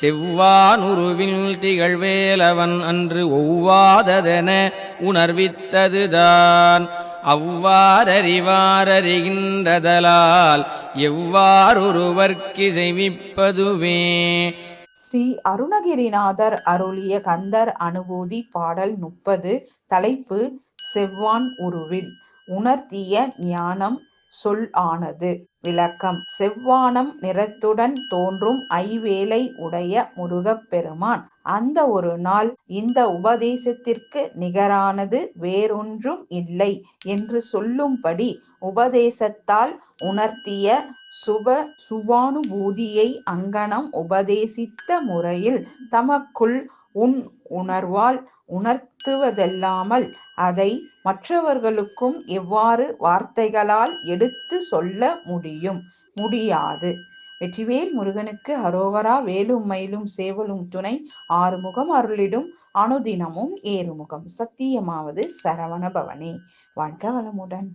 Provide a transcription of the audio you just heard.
செவ்வானுருவில் திகழ்வேலவன் அன்று ஒவ்வாததென உணர்வித்ததுதான். அவ்வாறறிவாரறிகின்றதலால் எவ்வாறொருவர்க்கு ஸ்ரீ அருணகிரிநாதர் அருளிய கந்தர் அனுபூதி பாடல் முப்பது தலைப்பு செவ்வான் உருவில். உணர்த்திய ஞானம் சொல் ஆனது. விளக்கம். செவ்வானம் நிறத்துடன் தோன்றும் ஐவேலை உடைய முருகப்பெருமான் அந்த ஒரு நாள் இந்த உபதேசத்திற்கு நிகரானது வேறொன்றும் இல்லை என்று சொல்லும்படி உபதேசத்தால் உணர்த்திய சுப சுபானுபூதியை அங்கனம் உபதேசித்த முறையில் தமக்குள் உன் உணர்வால் நிறுத்துவதல்லாமல் அதை மற்றவர்களுக்கும் எவ்வாறு வார்த்தைகளால் எடுத்து சொல்ல முடியும்? முடியாது. வெற்றிவேல் முருகனுக்கு ஹரோகரா வேலும் மயிலும் சேவலும் துணை ஆறுமுகம் அருளிடும் அனுதினமும் ஏறுமுகம். சத்தியமாவது சரவண பவனே. வாழ்க வளமுடன்.